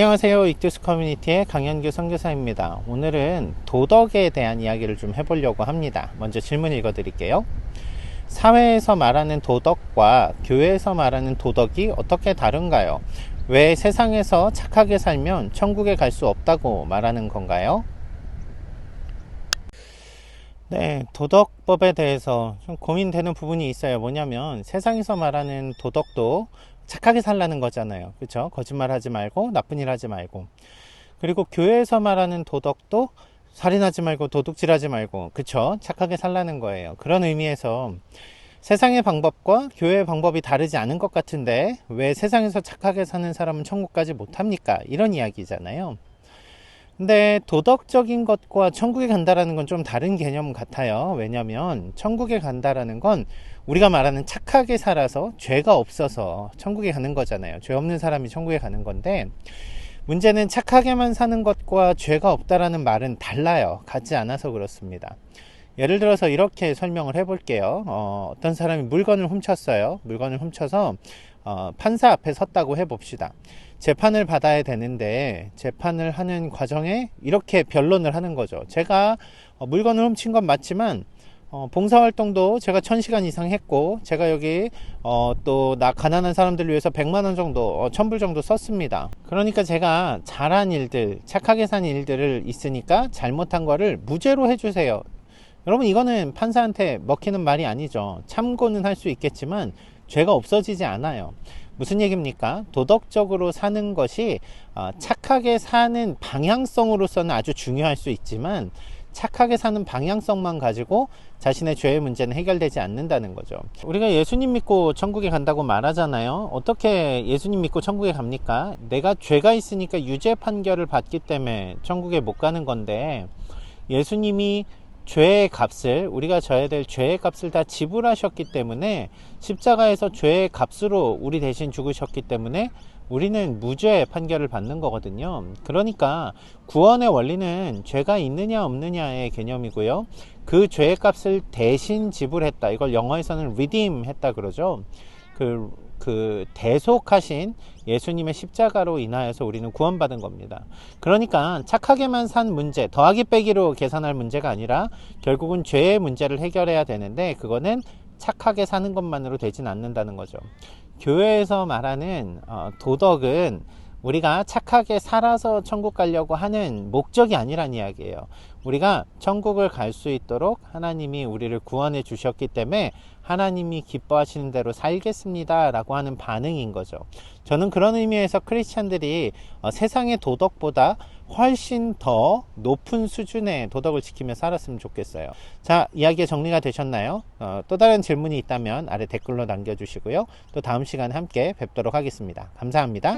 안녕하세요. 익두스 커뮤니티의 강현규 선교사입니다. 오늘은 도덕에 대한 이야기를 좀 해보려고 합니다. 먼저 질문 읽어드릴게요. 사회에서 말하는 도덕과 교회에서 말하는 도덕이 어떻게 다른가요? 왜 세상에서 착하게 살면 천국에 갈 수 없다고 말하는 건가요? 네, 도덕법에 대해서 좀 고민되는 부분이 있어요. 뭐냐면 세상에서 말하는 도덕도 착하게 살라는 거잖아요. 그렇죠? 거짓말 하지 말고 나쁜 일 하지 말고. 그리고 교회에서 말하는 도덕도 살인하지 말고 도둑질하지 말고. 그렇죠? 착하게 살라는 거예요. 그런 의미에서 세상의 방법과 교회의 방법이 다르지 않은 것 같은데 왜 세상에서 착하게 사는 사람은 천국 가지 못합니까? 이런 이야기잖아요. 근데 도덕적인 것과 천국에 간다라는 건 좀 다른 개념 같아요. 왜냐면 천국에 간다라는 건 우리가 말하는 착하게 살아서 죄가 없어서 천국에 가는 거잖아요. 죄 없는 사람이 천국에 가는 건데 문제는 착하게만 사는 것과 죄가 없다라는 말은 달라요. 같지 않아서 그렇습니다. 예를 들어서 이렇게 설명을 해볼게요. 어, 떤 사람이 물건을 훔쳤어요. 물건을 훔쳐서 어, 판사 앞에 섰다고 해봅시다. 재판을 받아야 되는데 재판을 하는 과정에 이렇게 변론을 하는 거죠. 제가 어, 물건을 훔친 건 맞지만 어, 봉사활동도 제가 천시간 이상 했고 제가 여기 어, 또 나 가난한 사람들을 위해서 100만원 정도 어, 천불 정도 썼습니다 그러니까 제가 잘한 일들 착하게 산 일들을 있으니까 잘못한 거를 무죄로 해주세요 여러분 이거는 판사한테 먹히는 말이 아니죠 참고는 할 수 있겠지만 죄가 없어지지 않아요 무슨 얘기입니까? 도덕적으로 사는 것이 어, 착하게 사는 방향성으로서는 아주 중요할 수 있지만 착하게 사는 방향성만 가지고 자신의 죄의 문제는 해결되지 않는다는 거죠. 우리가 예수님 믿고 천국에 간다고 말하잖아요. 어떻게 예수님 믿고 천국에 갑니까? 내가 죄가 있으니까 유죄 판결을 받기 때문에 천국에 못 가는 건데 예수님이 죄의 값을 우리가 져야 될 죄의 값을 다 지불하셨기 때문에 십자가에서 죄의 값으로 우리 대신 죽으셨기 때문에 우리는 무죄 판결을 받는 거거든요. 그러니까 구원의 원리는 죄가 있느냐 없느냐의 개념이고요. 그 죄의 값을 대신 지불했다. 이걸 영어에서는 redeem 했다 그러죠. 그, 그 대속하신 예수님의 십자가로 인하여서 우리는 구원받은 겁니다. 그러니까 착하게만 산 문제, 더하기 빼기로 계산할 문제가 아니라 결국은 죄의 문제를 해결해야 되는데 그거는 착하게 사는 것만으로 되진 않는다는 거죠. 교회에서 말하는 어, 도덕은 우리가 착하게 살아서 천국 가려고 하는 목적이 아니란 이야기예요. 우리가 천국을 갈 수 있도록 하나님이 우리를 구원해 주셨기 때문에 하나님이 기뻐하시는 대로 살겠습니다. 라고 하는 반응인 거죠. 저는 그런 의미에서 크리스찬들이 어, 세상의 도덕보다 훨씬 더 높은 수준의 도덕을 지키며 살았으면 좋겠어요. 자, 이야기가 정리가 되셨나요? 어, 또 다른 질문이 있다면 아래 댓글로 남겨주시고요. 또 다음 시간에 함께 뵙도록 하겠습니다. 감사합니다.